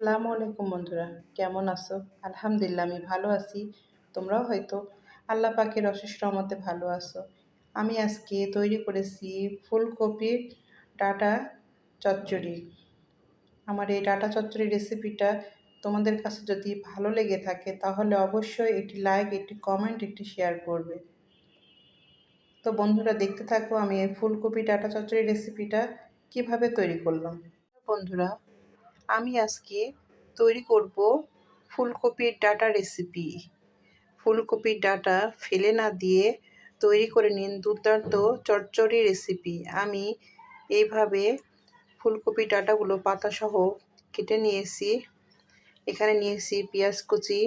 আসসালামু আলাইকুম বন্ধুরা, কেমন আছো? আলহামদুলিল্লাহ, আমি ভালো আছি। তোমরাও হয়তো আল্লাহ পাকের অশেষ রহমতে ভালো আছো। আমি আজকে তৈরি করেছি ফুলকপির ডাটা চচ্চড়ি। আমার এই ডাটা চচ্চড়ি রেসিপিটা তোমাদের কাছে যদি ভালো লেগে থাকে, তাহলে অবশ্যই একটি লাইক, একটি কমেন্ট, একটি শেয়ার করবে। তো বন্ধুরা, দেখতে থাকো আমি এই ফুলকপি ডাটা চচ্চড়ি রেসিপিটা কীভাবে তৈরি করলাম। বন্ধুরা আমি আজকে তৈরি করব ফুলকপির ডাটা রেসিপি ফুলকপির ডাটা ফেলে না দিয়ে তৈরি করে নিন দুর্দান্ত চচ্চড়ি রেসিপি আমি এইভাবে ফুলকপি ডাটাগুলো পাতাসহ কেটে নিয়েছি। এখানে নিয়েছি পেঁয়াজ কুচি,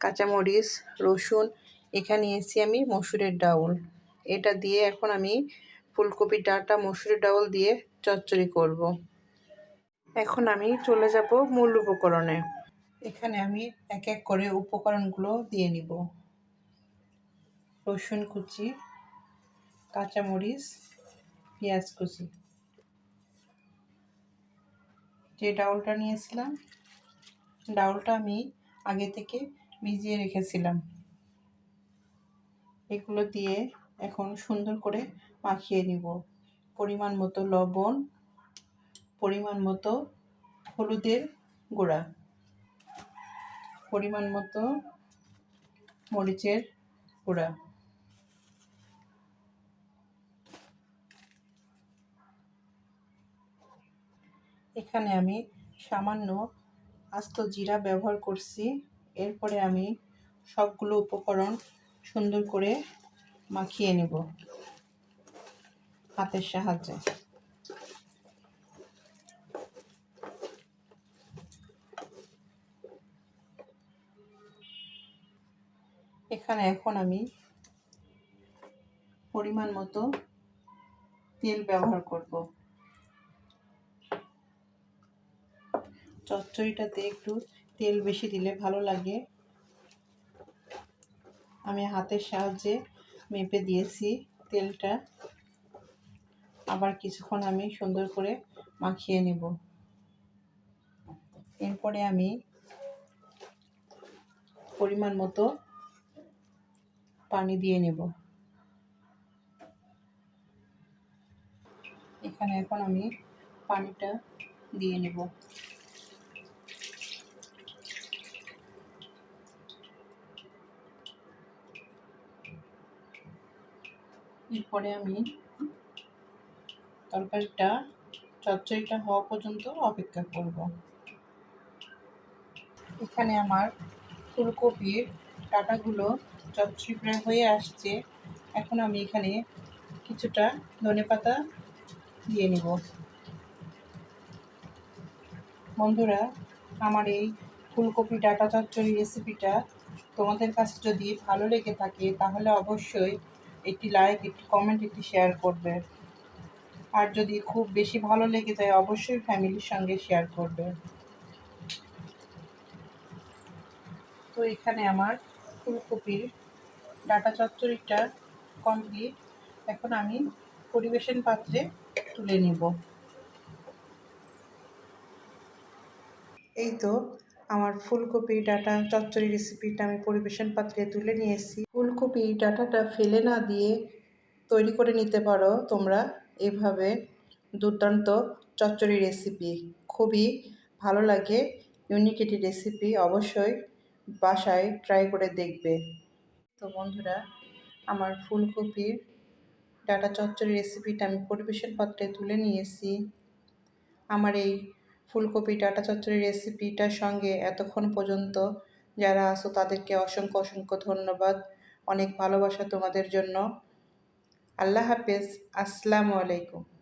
কাঁচামরিচ, রসুন। এখানে নিয়েছি আমি মসুরের ডাউল। এটা দিয়ে এখন আমি ফুলকপির ডাটা মসুরের ডাউল দিয়ে চচ্চড়ি করব। এখন আমি চলে যাব মূল উপকরণে। এখানে আমি এক এক করে উপকরণগুলো দিয়ে নিব। রসুন কুচি, কাঁচামরিচ, পেঁয়াজ কুচি। যে ডাউলটা নিয়েছিলাম, ডাউলটা আমি আগে থেকে ভিজিয়ে রেখেছিলাম। এগুলো দিয়ে এখন সুন্দর করে মাখিয়ে নিব। পরিমাণ মতো লবণ পরিমাণ মতো হলুদের গুঁড়া, পরিমাণ মতো মরিচের গুঁড়া। এখানে আমি সামান্য আস্ত জিরা ব্যবহার করছি। এরপরে আমি সবগুলো উপকরণ সুন্দর করে মাখিয়ে নেব হাতের সাহায্যে। এখানে এখন আমি পরিমাণ মতো তেল ব্যবহার করব। চচ্চড়িটাতে একটু তেল বেশি দিলে ভালো লাগে। আমি হাতের সাহায্যে মেপে দিয়েছি তেলটা। আবার কিছুক্ষণ আমি সুন্দর করে মাখিয়ে নেব। এরপরে আমি পরিমাণ মতো পানি দিয়ে নেব। এখানে এখন আমি পানিটা দিয়ে নেব। এরপরে আমি তরকারিটা, চচ্চড়িটা হওয়া পর্যন্ত অপেক্ষা করব। এখানে আমার ফুলকপির ডাটাগুলো চচ্চড়ি প্রায় হয়ে আসছে, এখন আমি এখানে কিছুটা ধনে পাতা দিয়ে নেব। বন্ধুরা, আমার এই ফুলকপি ডাটা চচ্চড়ি রেসিপিটা তোমাদের কাছে যদি ভালো লেগে থাকে, তাহলে অবশ্যই একটি লাইক একটি কমেন্ট একটি শেয়ার করবে। আর যদি খুব বেশি ভালো লেগে যায়, অবশ্যই ফ্যামিলির সঙ্গে শেয়ার করবে। তো এখানে আমার ফুলকপির ডাটা চচ্চড়িটা কমপ্লিট এখন আমি পরিবেশন পাত্রে তুলে নিব। এই তো আমার ফুলকপি ডাটা চচ্চড়ি রেসিপিটা আমি পরিবেশন পাত্রে তুলে নিয়েছি। ফুলকপি ডাটাটা ফেলে না দিয়ে তৈরি করে নিতে পারো তোমরা। এভাবে দুর্দান্ত চচ্চড়ি রেসিপি খুবই ভালো লাগে ইউনিক রেসিপি অবশ্যই। বাসায় ট্রাই করে দেখবে। তো বন্ধুরা, আমার ফুলকপির ডাটা চচ্চড়ি রেসিপিটা আমি পরিবেশন পাত্রে তুলে নিয়েছি। আমার এই ফুলকপি ডাটা চচ্চড়ি রেসিপিটার সঙ্গে এতক্ষণ পর্যন্ত যারা আসো তাদেরকে অসংখ্য অসংখ্য ধন্যবাদ। অনেক ভালোবাসা তোমাদের জন্য। আল্লাহ হাফেজ। আসসালামু আলাইকুম।